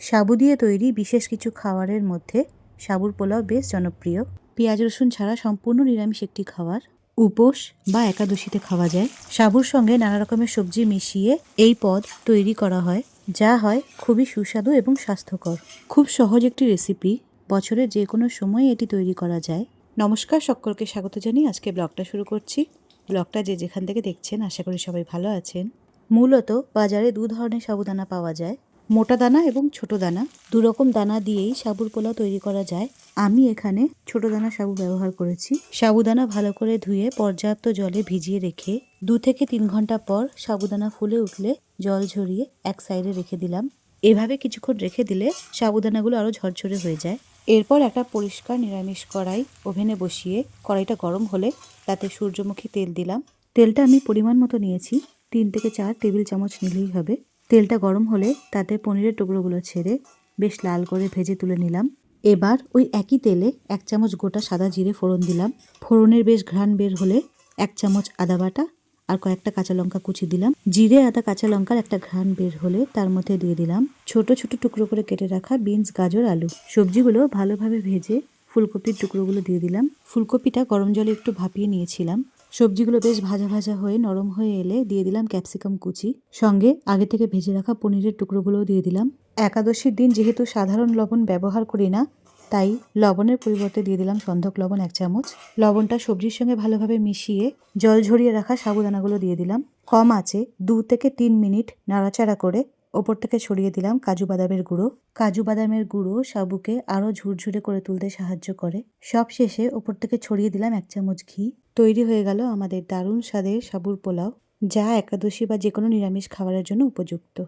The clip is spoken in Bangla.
সাবু দিয়ে তৈরি বিশেষ কিছু খাবারের মধ্যে সাবুর পোলাও বেশ জনপ্রিয়। পেঁয়াজ, রসুন ছাড়া সম্পূর্ণ নিরামিষ একটি খাবার। উপোস বা একাদশীতে খাওয়া যায়। সাবুর সঙ্গে নানা রকমের সবজি মিশিয়ে এই পদ তৈরি করা হয়, যা হয় খুবই সুস্বাদু এবং স্বাস্থ্যকর। খুব সহজ একটি রেসিপি। বছরের যে কোনো সময় এটি তৈরি করা যায়। নমস্কার, সকলকে স্বাগত জানিয়ে আজকে ব্লগটা শুরু করছি। ব্লগটা যে যেখান থেকে দেখছেন, আশা করি সবাই ভালো আছেন। মূলত বাজারে দু ধরনের সাবুদানা পাওয়া যায়। মোটা দানা এবং ছোট দানা। দু রকম দানা দিয়েই সাবুর পোলাও তৈরি করা যায়। আমি এখানে ছোট দানা সাবু ব্যবহার করেছি। সাবুদানা ভালো করে ধুয়ে পর্যাপ্ত জলে ভিজিয়ে রেখে দু থেকে তিন ঘণ্টা পর সাবুদানা ফুলে উঠলে জল ঝরিয়ে এক সাইডে রেখে দিলাম। এভাবে কিছুক্ষণ রেখে দিলে সাবুদানাগুলো আরও ঝরঝরে হয়ে যায়। এরপর একটা পরিষ্কার নিরামিষ কড়াই ওভেনে বসিয়ে কড়াইটা গরম হলে তাতে সূর্যমুখী তেল দিলাম। তেলটা আমি পরিমাণ মতো নিয়েছি। তিন থেকে চার টেবিল চামচ নিলেই হবে। তেলটা গরম হলে তাতে পনিরের টুকরোগুলো ছেড়ে বেশ লাল করে ভেজে তুলে নিলাম। এবার ওই একই তেলে এক চামচ গোটা সাদা জিরে ফোড়ন দিলাম। ফোড়নের বেশ ঘ্রাণ বের হলে এক চামচ আদা বাটা আর কয়েকটা কাঁচা লঙ্কা কুচি দিলাম। জিরে, আদা, কাঁচা লঙ্কার একটা ঘ্রাণ বের হলে তার মধ্যে দিয়ে দিলাম ছোট ছোট টুকরো করে কেটে রাখা বিনস, গাজর, আলু। সবজিগুলো ভালোভাবে ভেজে ফুলকপির টুকরোগুলো দিয়ে দিলাম। ফুলকপিটা গরম জলে একটু ভাপিয়ে নিয়েছিলাম। সবজিগুলো বেশ ভাজা ভাজা হয়ে নরম হয়ে এলে দিয়ে দিলাম ক্যাপসিকাম কুচি। সঙ্গে আগে থেকে ভেজে রাখা পনিরের টুকরোগুলোও দিয়ে দিলাম। একাদশীর দিন যেহেতু সাধারণ লবণ ব্যবহার করি না, তাই লবণের পরিবর্তে দিয়ে দিলাম সন্ধক লবণ এক চামচ। লবণটা সবজির সঙ্গে ভালোভাবে মিশিয়ে জল ঝরিয়ে রাখা সাবুদানাগুলো দিয়ে দিলাম। কম আছে দু থেকে তিন মিনিট নাড়াচাড়া করে ওপর থেকে ছড়িয়ে দিলাম কাজু বাদামের গুঁড়ো। কাজু বাদামের গুঁড়ো সাবুকে আরও ঝুরঝুরে করে তুলতে সাহায্য করে। সব শেষে ওপর থেকে ছড়িয়ে দিলাম এক চামচ ঘি। তৈরি হয়ে গেল আমাদের দারুণ স্বাদের সাবুর পোলাও, যা একাদশী বা যে কোনো নিরামিষ খাবারের জন্য উপযুক্ত।